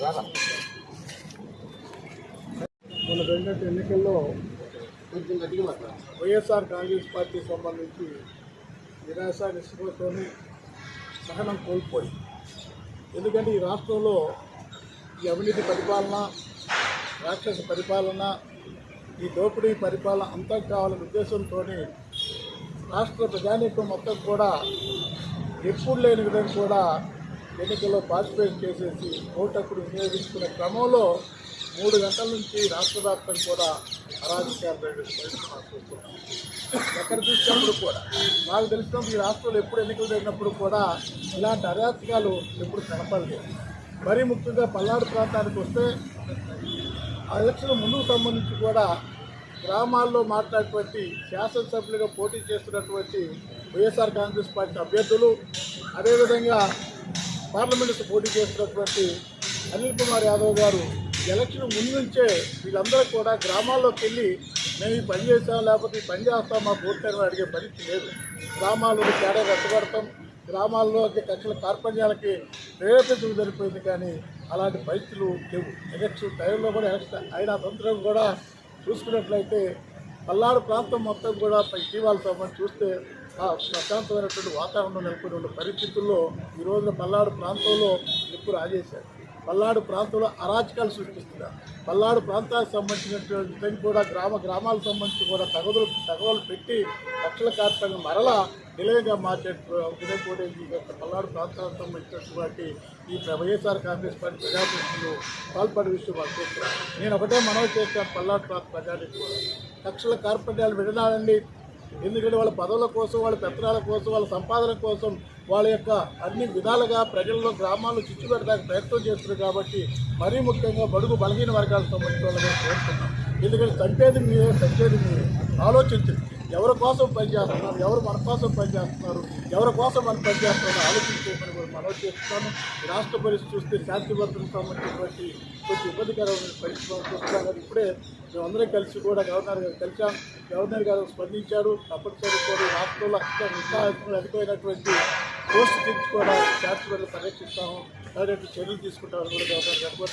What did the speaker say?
మన జరిగినట్టు ఎన్నికల్లో వైఎస్ఆర్ కాంగ్రెస్ పార్టీ సంబంధించి నిరాశ నిస్పృహతోని సహనం కోల్పోయి. ఎందుకంటే ఈ రాష్ట్రంలో ఈ అవినీతి పరిపాలన రాక్షస పరిపాలన ఈ దోపిడీ పరిపాలన అంతా కావాలనే ఉద్దేశంతో రాష్ట్ర ప్రజానీకం మొత్తం కూడా ఎప్పుడు లేని విధంగా కూడా ఎన్నికల్లో పార్టిసిపేట్ చేసేసి ఓటప్పుడు వినియోగించుకునే క్రమంలో మూడు గంటల నుంచి రాష్ట్ర వ్యాప్తంగా కూడా అరాజకాలు చూస్తున్నాం ఎక్కడ చూసినప్పుడు కూడా నాకు తెలిసినప్పుడు ఈ రాష్ట్రంలో ఎప్పుడు ఎన్నికలు జరిగినప్పుడు కూడా ఇలాంటి అరాచకాలు ఎప్పుడు కనపడలేదు. మరీ ముఖ్యంగా పల్నాడు ప్రాంతానికి వస్తే ఆ ఎలక్షన్ ముందుకు సంబంధించి కూడా గ్రామాల్లో మాట్లాడేటువంటి శాసనసభ్యులుగా పోటీ చేస్తున్నటువంటి వైఎస్ఆర్ కాంగ్రెస్ పార్టీ అభ్యర్థులు అదేవిధంగా పార్లమెంట్ పోటీ చేస్తున్నటువంటి అనిల్ కుమార్ యాదవ్ గారు ఎలక్షన్ ముందు నుంచే వీళ్ళందరూ కూడా గ్రామాల్లోకి వెళ్ళి మేము ఈ పని చేస్తాం లేకపోతే ఈ పని చేస్తాం మా ఓట్లని అడిగే పరిస్థితి లేదు. గ్రామాల్లో తేడా రెచ్చగడతాం గ్రామాల్లో కక్షల కార్పణ్యాలకి ప్రేరేపించడం జరిగిపోయింది కానీ అలాంటి పరిస్థితులు లేవు. ఎలక్షన్ టైంలో కూడా ఎలక్షన్ అయిన అనంతరం కూడా చూసుకున్నట్లయితే పల్నాడు ప్రాంతం మొత్తం కూడా ఇటీవల సంబంధించి చూస్తే ప్రశాంతమైనటువంటి వాతావరణం నెలకొని ఉన్న పరిస్థితుల్లో ఈ రోజున పల్నాడు ప్రాంతంలో నిప్పు రాజేశారు. పల్నాడు ప్రాంతంలో అరాచకాలు సృష్టిస్తున్నారు. పల్నాడు ప్రాంతానికి సంబంధించినటువంటి కూడా గ్రామ గ్రామాలకు సంబంధించి కూడా తగదులు తగవలు పెట్టి లక్షల కార్యక్రమం మరలా నిలయంగా మార్చే విధంగా కూడా ఈ యొక్క పల్నాడు ప్రాంతాలకు సంబంధించినటువంటి ఈ వైఎస్ఆర్ కాంగ్రెస్ పార్టీ ప్రజాప్రతినిధులు పాల్పడే విషయం వాళ్ళు చూస్తున్నారు నేను ఒకటే మనవి చేస్తాను పల్నాడు ప్రాంత ప్రజానికి లక్షల కార్పణ్యాలు విడనాడండి. ఎందుకంటే వాళ్ళ పదవుల కోసం వాళ్ళ పెత్తనాల కోసం వాళ్ళ సంపాదన కోసం వాళ్ళ యొక్క అన్ని విధాలుగా ప్రజల్లో గ్రామాల్లో చిచ్చు పెట్టడానికి ప్రయత్నం చేస్తున్నారు కాబట్టి మరీ ముఖ్యంగా బడుగు బలహీన వర్గాలకు సంబంధించిన వాళ్ళని కోరుతున్నాం. ఎందుకంటే చంపేది మీరే చంపేది మీరే. ఆలోచించండి. ఎవరి కోసం పనిచేస్తున్నారు ఎవరు మన కోసం పనిచేస్తున్నారు ఎవరి కోసం మనం పనిచేస్తున్నారో ఆలోచించుకోమని కూడా మనం చేస్తున్నాను రాష్ట్ర పరిస్థితి చూస్తే శాంతి భద్రతకు సంబంధించినటువంటి కొంచెం ఇబ్బందికరమైన పరిస్థితి మనం చూస్తున్నాం కానీ ఇప్పుడే మేమందరం కలిసి కూడా గవర్నర్ గారు కలిసాం గవర్నర్ గారు స్పందించారు. తప్పనిసరి కూడా రాష్ట్రంలో అత్యంత నిస్సాహంగా అధికమైనటువంటి పోస్ట్ తెచ్చుకోవడానికి శాంతి భద్రత పరిరక్షిస్తాము. చర్యలు తీసుకుంటామని కూడా గవర్నర్ గారు కూడా